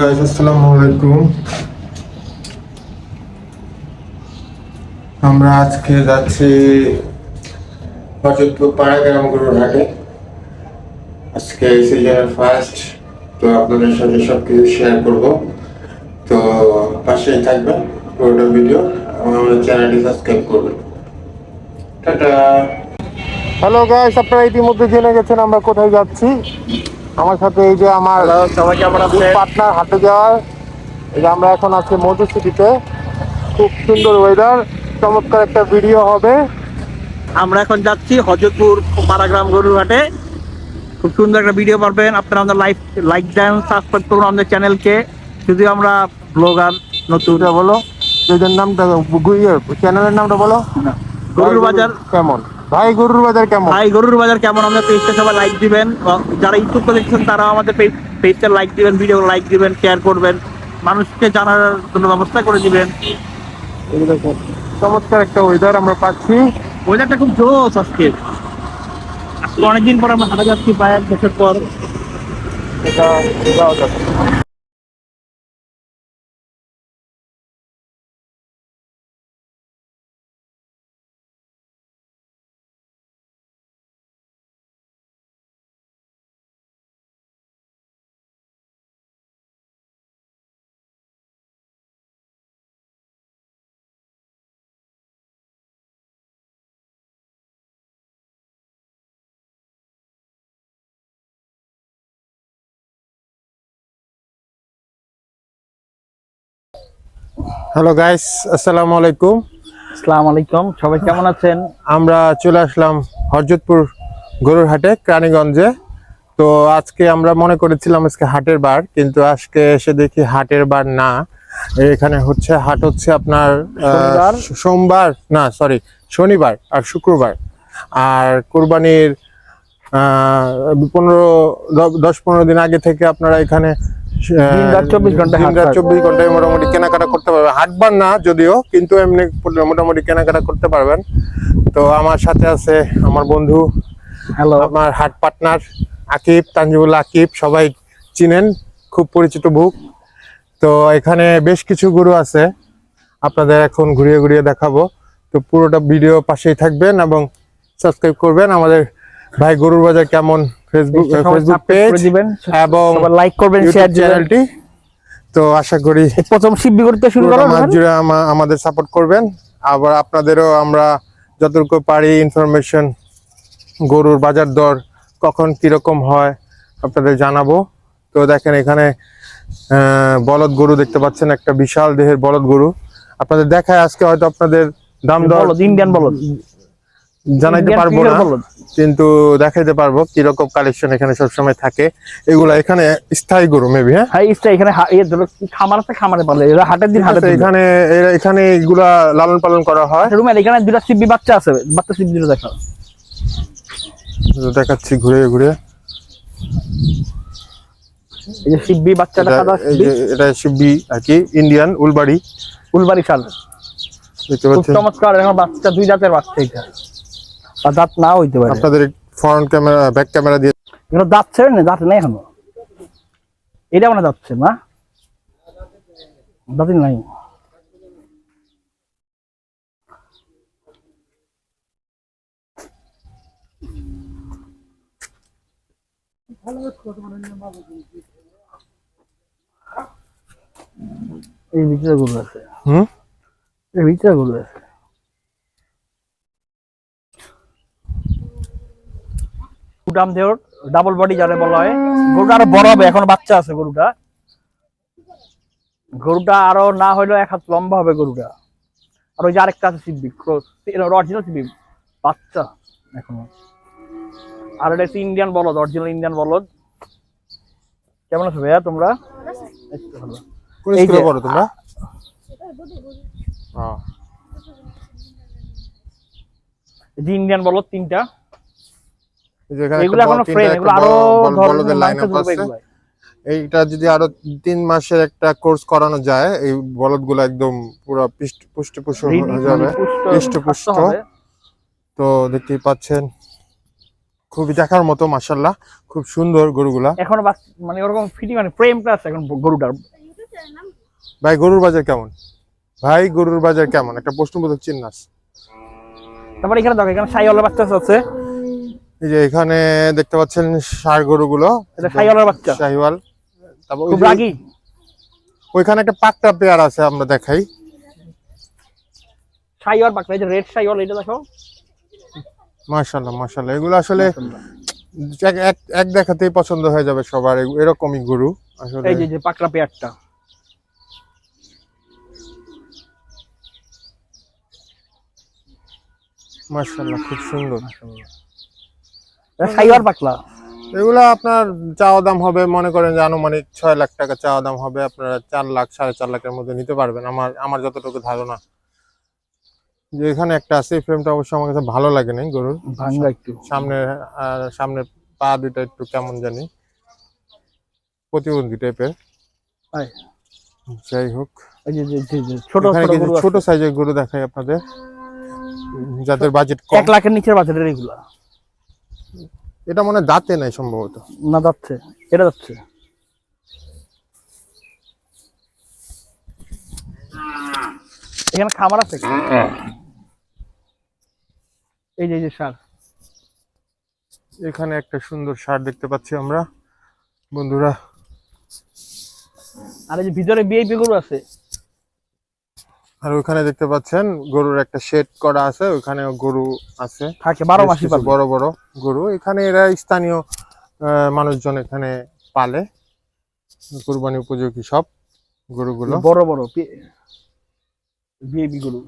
আসসালামু আলাইকুম আমরা আজকে যাচ্ছি হজরতপুর পাড়াগ্রাম গরুর হাটে। আজকে এই সিজনের ফার্স্ট তো আপনাদের সাথে সব কিছু শেয়ার করব। তো পাশেই থাকবেন পুরোটা ভিডিও এবং আমাদের চ্যানেলটি সাবস্ক্রাইব করবেন। টাটা। হ্যালো গাইস আপনারা ইতিমধ্যে জেনে গেছেন আমরা কোথায় যাচ্ছি। আমার সাথে এই যে আমার সবাই কেমন আছে হাটে যাওয়ার এই যে আমরা এখন আছি মধু সিটিতে খুব সুন্দর ওয়েদার চমৎকার একটা ভিডিও হবে। আমরা এখন যাচ্ছি হজরতপুর পাড়াগ্রাম গরুরহাটে খুব সুন্দর একটা ভিডিও পাবেন আপনারা আমাদের লাইক লাইক দেন সাবস্ক্রাইব করুন আমাদের চ্যানেলকে যদি আমরা ব্লগার নতুন। এটা বলো এদের নামটা চ্যানেলের নামটা বলো। গরুর বাজার। কেমন? ভাই গরুর বাজার কেমন? ভাই গরুর বাজার কেমন? আমাদের পেজটা সবাই লাইক দিবেন। যারা ইউটিউব করে দেখছেন তারাও আমাদের পেজটা লাইক দিবেন ভিডিও লাইক দিবেন শেয়ার করবেন। মানুষকে জানার জন্য ব্যবস্থা করে দিবেন। চমৎকার একটা ওয়েদার আমরা পাচ্ছি। ওয়েদারটা খুব জোস আজকে। আজকে অনেকদিন পর আমরা হাঁটা যাচ্ছি এক বছর পর। এটা হ্যালো গাইস আসসালামু আলাইকুম আসসালামু আলাইকুম। সবাই কেমন আছেন? আমরা চলে আসলাম হরজতপুর গরুর হাটে ক্রানীগঞ্জে তো আজকে আমরা মনে করেছিলাম আজকে হাটের বার কিন্তু আজকে এসে দেখি হাটের বার না। এখানে হচ্ছে হাট হচ্ছে আপনার সোমবার না সরি শনিবার আর শুক্রবার। আর কোরবানির আহ, পনেরো দশ পনেরো দিন আগে থেকে আপনারা এখানে 24 ঘণ্টা চব্বিশ ঘন্টায় মোটামুটি কেনাকাটা করতে পারবেন হাটবার না যদিও কিন্তু এমনি মোটামুটি কেনাকাটা করতে পারবেন। তো আমার সাথে আছে আমার বন্ধু হ্যালো আমার হাট পার্টনার আকিব তানজিবুল আকিব সবাই চিনেন খুব পরিচিত বুক। তো এখানে বেশ কিছু গরু আছে আপনাদের এখন ঘুরিয়ে ঘুরিয়ে দেখাবো। তো পুরোটা ভিডিও পাশেই থাকবেন এবং সাবস্ক্রাইব করবেন। আমাদের ভাই গরুর বাজার কেমন? ফেসবুক ফেসবুক পেজ দিবেন। এবং লাইক করবেন শেয়ার চ্যানেলটি তো আশা করি প্রথম শিববি করতে শুরু করো জুড়ে আমাদের সাপোর্ট করবেন। আবার আপনাদেরও আমরা যতটুকু পারি ইনফরমেশন গরুর বাজার দর কখন কীরকম হয় আপনাদের জানাব। তো দেখেন এখানে বলদ গরু দেখতে পাচ্ছেন একটা বিশাল দেহের বলদ গরু। আপনাদের দেখায় আজকে হয়তো আপনাদের দাম দর ইন্ডিয়ান বলদ। জানাইতে পারব না কিন্তু দেখাইতে পারব কীরকম কালেকশন এখানে সবসময় থাকে। এগুলা এখানে স্থায়ী গরু মেবি হ্যাঁ? হ্যাঁ ইস্টা এখানে ইয়ে খামার আছে? খামারে পালে। এরা হাটের দিন হাটে এখানে এখানে এগুলা লালন পালন করা হয়। রুমের এখানে দুটা শিববি বাচ্চা আছে। বাচ্চা শিববি দুটো দেখা দেখাচ্ছি ঘুরে ঘুরে। এই যে শিববি বাচ্চাটা সাদা এটা শিববি আর কি ইন্ডিয়ান উলবাড়ি। ফুলবাড়ি শাল। দেখতে পাচ্ছেন? চমৎকার এখন বাচ্চা দুই জাতের বাচ্চা এটা। আর দাঁত না হইতে পারে। আপনাদের ফ্রন্ট ক্যামেরা ব্যাক ক্যামেরা দিয়ে এগুলো দাঁত ছেড়ে না দাঁত নেই এখনও। এটা মানে যাচ্ছে না। দাঁতই নাই। এই ভিতরে গরু আছে। হুম? এই ভিতরে গরু আছে। ফুটাম দেওর ডাবল বডি যারে বলা হয়। গরুটা আরও বড় হবে এখন বাচ্চা আছে গরুটা। গরুটা আরও না হইলেও এক হাত লম্বা হবে গরুটা। আর ওই যে আরেকটা আছে সিবি অরিজিনাল সিবি বাচ্চা এখনও। আর এটা হচ্ছে ইন্ডিয়ান বলদ অরিজিনাল ইন্ডিয়ান বলদ। কেমন আছো ভাইয়া তোমরা? এই যে- পড়ো তোমরা? যে ইন্ডিয়ান বলদ তিনটা। এগুলো এখনও ফ্রেম এগুলো আরও বলদের লাইন আপ আছে। এইটা যদি আরও তিন মাসের একটা কোর্স করানো যায় এই একদম পুরো পুষ্টি পুষ্ট হয়ে যাবে। মানে পুষ্ট-। স্বাস্থ্য হবে। তো দেখতেই পাচ্ছেন খুবই দেখার মতো মাসাল্লাহ খুব সুন্দর গরুগুলা। এখন মানে ওরকম ফিটিং মানে এখন গরুটার। ভাই গরুর বাজার কেমন? ভাই গরুর বাজার কেমন? একটা প্রশ্নবোধক চিহ্ন আছে তারপর এখানে দেখো এখানে সাইওয়ালের বাচ্চা আছে। এই যে এখানে দেখতে পাচ্ছেন ষাড় গরুগুলো। বাচ্চা? শাহিওয়াল। তারপর খুব রাগি? ওইখানে একটা পাকটা পেয়ার আছে আমরা দেখাই। সাইওয়াল বাচ্চা এই যে রেড সাইওয়াল এটা দেখো। মাশাল্লাহ মাশাল্লাহ এগুলো আসলে এক দেখাতেই পছন্দ হয়ে যাবে সবার এরকমই গরু। আসলে এই যে যে পাকড়া পেয়ারটা। মাশাল্লাহ খুব সুন্দর। সাইওয়াল পাকলা? এগুলো আপনার চাওয়া দাম হবে মনে করেন যে আনুমানিক ছয় লাখ টাকা চাওয়া দাম হবে আপনারা চার লাখ সাড়ে চার লাখের মধ্যে নিতে পারবেন। আমার আমার যতটুকু ধারণা। যে এখানে একটা আছে এই ফ্রেমটা অবশ্য আমার কাছে ভালো লাগে নাই গরুর। ভাঙ্গা একটু। সামনে সামনে পা দুটো একটু কেমন জানি প্রতিবন্ধী টাইপের যাই হোক। ছোট। সাইজের গরু দেখাই আপনাদের। যাদের বাজেট এক লাখের নিচের বাজেটের এগুলা। এটা মনে দাঁতে নাই সম্ভবত। না যাচ্ছে এটা যাচ্ছে এখানে খামার আছে এই যে এই যে সার। এখানে একটা সুন্দর সার দেখতে পাচ্ছি আমরা। বন্ধুরা। আর এই যে ভিতরে বিআইপি গরু আছে। আর ওখানে দেখতে পাচ্ছেন গরুর একটা শেড করা আছে ওখানে গরু আছে। থাকে বারো মাসি বড় বড় গরু। এখানে এরা স্থানীয় মানুষজন এখানে পালে। কুরবানি উপযোগী সব গরুগুলো। বড় বড় গরু।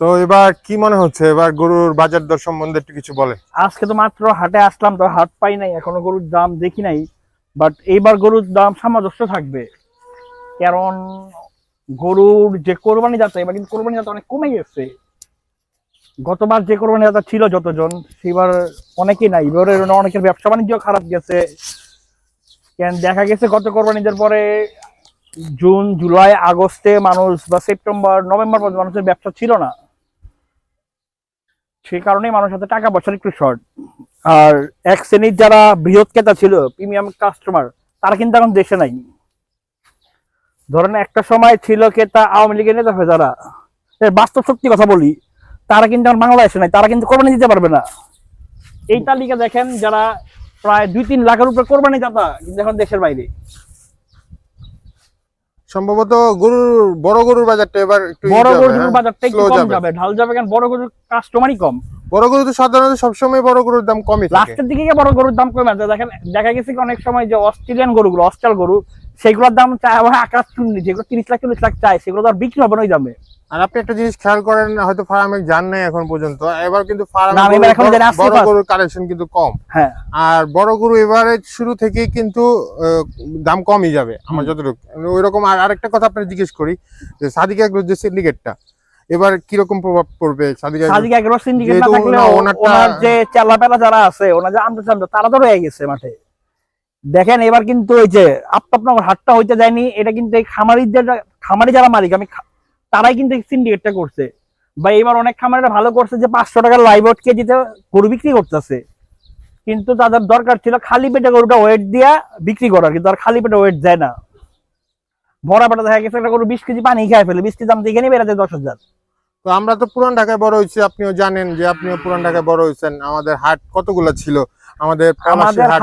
তো এবার কি মনে হচ্ছে? এবার গরুর বাজার দর সম্বন্ধে একটু কিছু বলে। আজকে তো মাত্র হাটে আসলাম তো হাট পাই নাই এখনও গরুর দাম দেখি নাই। বাট এইবার গরুর দাম সামঞ্জস্য থাকবে। কারণ গরুর যে কোরবানি যাত্রা, এবার কিন্তু কোরবানি যাত্রা অনেক কমে গেছে গতবার যে কোরবানি যাত্রা ছিল যতজন, সেবার অনেকেই নাই। এবারে অনেকের ব্যবসা বাণিজ্য খারাপ গেছে। কেন দেখা গেছে গত কোরবানিদের পরে জুন, জুলাই, আগস্টে মানুষ বা সেপ্টেম্বর, নভেম্বর পর্যন্ত মানুষের ব্যবসা ছিল না। সেই কারণেই মানুষের হাতে টাকা পয়সার একটু শর্ট আর এক শ্রেণির যারা বৃহৎ ক্রেতা ছিল প্রিমিয়াম কাস্টমার তারা কিন্তু এখন দেশে নাই। ধরেন একটা সময় ছিল ক্রেতা আওয়ামী লীগের নেতা হয়ে যারা বাস্তব সত্যি কথা বলি তারা কিন্তু এখন বাংলাদেশে নাই তারা কিন্তু কোরবানি দিতে পারবে না। এই তালিকা দেখেন যারা প্রায় দুই তিন লাখের উপরে কোরবানি দাতা কিন্তু এখন দেশের বাইরে। সম্ভবত গরুর বড় গরুর বাজারটা এবার একটু বড় গরুর হ্যাঁ? বাজারটা একটু কম যাবে। ঢাল যাবে কারণ বড় গরুর কাস্টমারই কম। বড় গরু তো সাধারণত সবসময় বড় গরুর দাম কমই থাকে। লাস্টের দিকে বড় গরুর দাম কমে আছে দেখেন দেখা গেছে কি অনেক সময় যে অস্ট্রেলিয়ান গরুগুলো অস্ট্রাল গরু সেগুলোর দাম চায় আবার আকাশ চুন্নি যেগুলো তিরিশ লাখ চল্লিশ লাখ চায় সেগুলো তো আর বিক্রি হবে না ওই দামে। আর আপনি একটা জিনিস খেয়াল করেন হয়তো ফার্মে যান নাই এখন পর্যন্ত এবার কিন্তু বড় গরুর কালেকশন কিন্তু কম। হ্যাঁ। আর বড় গরু এবারে শুরু থেকেই কিন্তু দাম কমই যাবে আমার যতটুকু। ওই রকম আর আরেকটা কথা আপনার জিজ্ঞেস করি যে সাদিক এগ্রোর যে সিন্ডিকেটটা এবার কীরকম প্রভাব পড়বে সাদিক এগ্রো সাদিক এগ্রো সিন্ডিকেট না থাকলে ওনার যে চেলাপেলা যারা আছে ওনার যে আনতে চান তারা তো রয়ে গেছে মাঠে। দেখেন, এবার কিন্তু ওই যে আপনার হাটটা হইতে যায়নি, এটা কিন্তু এই খামারিদের খামারি যারা মালিক, আমি তারাই কিন্তু সিন্ডিকেটটা করছে। বা এবার অনেক খামারিরা ভালো করছে যে পাঁচশো টাকার লাইভ ওয়েট কেজিতে গরু বিক্রি করতেছে। কিন্তু তাদের দরকার ছিল খালি পেটে গরুটা ওয়েট দিয়া বিক্রি করার, কিন্তু আর খালি পেটে ওয়েট দেয় না। ভরা পেটে দেখা গেছে একটা গরু বিশ কেজি পানি খেয়ে ফেলে, বিশ কেজি দাম দেখে নিয়ে বেড়াতে দশ হাজার। তো আমরা তো পুরান ঢাকায় বড় হয়েছি, আপনিও জানেন যে আপনিও পুরান ঢাকায় বড় হয়েছেন। আমাদের হাট কতগুলো ছিল? আমাদের আমাদের হাট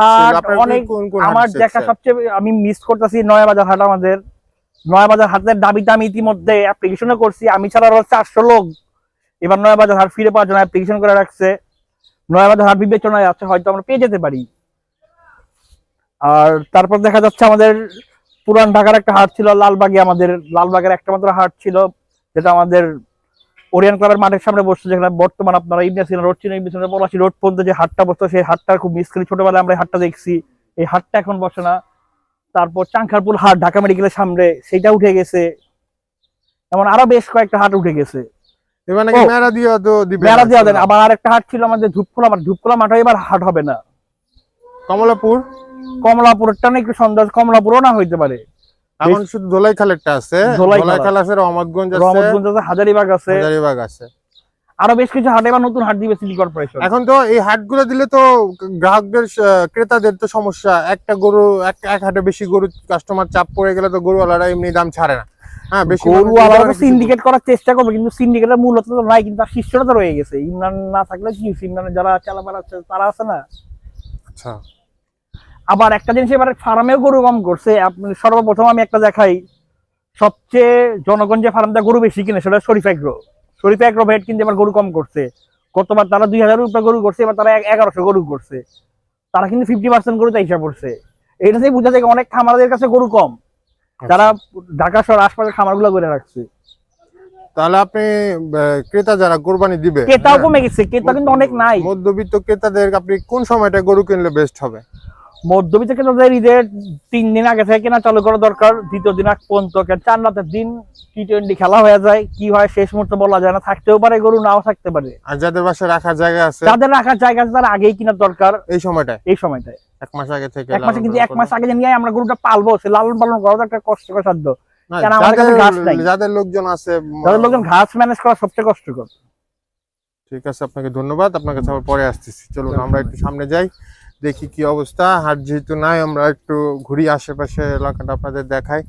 অনেক আমার দেখা সবচেয়ে আমি মিস করতেছি নয়াবাজার হাট আমাদের। নয়াবাজার হাটের দাবিতে আমি ইতিমধ্যে অ্যাপ্লিকেশনও করছি। আমি ছাড়া আরও চারশো লোক এবার নয়াবাজার হাট ফিরে পাওয়ার জন্য অ্যাপ্লিকেশন করে রাখছে। নয়াবাজার হাট বিবেচনায় আছে হয়তো আমরা পেয়ে যেতে পারি। আর তারপর দেখা যাচ্ছে আমাদের পুরান ঢাকার একটা হাট ছিল লালবাগে আমাদের লালবাগের একটা মাত্র হাট ছিল যেটা আমাদের ওরিয়ান ক্লাবের মাঠের সামনে বসছে যেখানে বর্তমান আপনারা ইবনে সিনা রোড চিনে ইবনে সিনা পলাশি রোড পর্যন্ত যে হাটটা বসতো সেই হাটটা খুব মিস করি। ছোটবেলায় আমরা হাটটা দেখছি এই হাটটা এখন বসে না। তারপর চাংখারপুল হাট ঢাকা মেডিকেলের সামনে সেটা উঠে গেছে। এমন আরও বেশ কয়েকটা হাট উঠে গেছে। ও, মেলা দিয়ে দেন। আবার আরেকটা হাট ছিল আমাদের ধূপখোলা মাঠ। ধূপখোলা মাঠে এবার হাট হবে না। কমলাপুর? কমলাপুরটা না একটু সন্দেহ পুরও না হইতে পারে। এখন শুধু ধোলাই খালেরটা আছে। ধোলাই খাল আছে। রহমতগঞ্জ আছে। রহমতগঞ্জ আছে হাজারিবাগ আছে। হাজারীবাগ আছে। আরও বেশ কিছু হাট এবার নতুন হাট দিবে সিটি কর্পোরেশন। এখন তো এই হাটগুলো দিলে তো গ্রাহকদের ক্রেতাদের তো সমস্যা। একটা গরু এক এক হাটে বেশি গরু কাস্টমার চাপ পড়ে গেলে তো গরুওয়ালারা এমনি দাম ছাড়ে না। হ্যাঁ বেশি মানুষ গরু দিলে আলাদা সিন্ডিকেট করার চেষ্টা করবে কিন্তু সিন্ডিকেটের মূলত তো নাই কিন্তু শিষ্যরা তো রয়ে গেছে। ইমরান না থাকলে কি? ইমরানের যারা চালাবার আছে তারা আছে না? আচ্ছা। আবার একটা জিনিস এবার ফার্মেও গরু কম করছে। আপনি সর্বপ্রথম আমি একটা দেখাই। সবচেয়ে জনগণ যে ফার্মটা গরু বেশি কিনে সেটা শরীফ এগ্রো শরীফ এগ্রো ভেট কিন্তু এবার গরু কম করছে। গতবার তারা দুই হাজার রুপিয়া গরু করছে এবার তারা এগারোশো গরু করছে। তারা কিন্তু ফিফটি পার্সেন্ট গরু হিসাব করছে এটা থেকে বোঝা যায় অনেক খামারদের কাছে গরু কম। যারা ঢাকা শহর আশপাশের খামারগুলো করে রাখছে। তাহলে আপনি ক্রেতা যারা কোরবানি দিবে ক্রেতাও হ্যাঁ, কমে গেছে ক্রেতা কিন্তু অনেক নাই। মধ্যবিত্ত ক্রেতাদের আপনি কোন সময়টা গরু কিনলে বেস্ট হবে? মধ্যবিত্ত ক্রেতাদের ঈদের তিন দিন আগে থেকে কেনা চালু করা দরকার? দ্বিতীয় দিন আগ পর্যন্ত চার রাতের দিন টি টোয়েন্টি খেলা হয়ে যায় কি হয় শেষ মুহূর্তে বলা যায় না। থাকতেও পারে গরু নাও থাকতে পারে। আর যাদের বাসায় রাখার জায়গা আছে যাদের রাখার জায়গা আছে তারা আগেই কেনার দরকার। এই সময়টায়? এই সময়টায়। এক মাস আগে থেকে এক মাসে কিন্তু এক মাস আগে নিয়ে আমরা গরুটা পালবো সে লালন পালন করা একটা কষ্টকর সাধ্য। কেন আমাদের কাছে ঘাস নাই। যাদের যাদের লোকজন আছে যাদের লোকজন ঘাস ম্যানেজ করা সবচেয়ে কষ্টকর। ঠিক আছে আপনাকে ধন্যবাদ। আপনার কাছে আবার পরে আসতেছি। চলুন আমরা একটু সামনে যাই। দেখি কি অবস্থা। হাট যেহেতু নাই আমরা একটু ঘুরি আশেপাশে এলাকাটা আপনাদের দেখাই।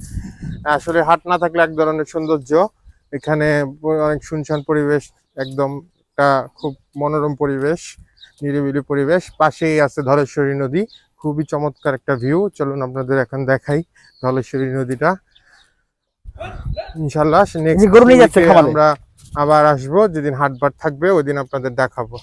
আসলে হাট না থাকলে এক ধরনের সৌন্দর্য। এখানে অনেক শুনশান পরিবেশ একদম একটা খুব মনোরম পরিবেশ নিরিবিলি পরিবেশ। পাশেই আছে ধলেশ্বরী নদী খুবই চমৎকার একটা ভিউ চলুন আপনাদের এখন দেখাই ধলেশ্বরী নদীটা। ইনশাল্লাহ খামারে। আমরা আবার আসব যেদিন হাটবার থাকবে ওই দিন আপনাদের দেখাবো।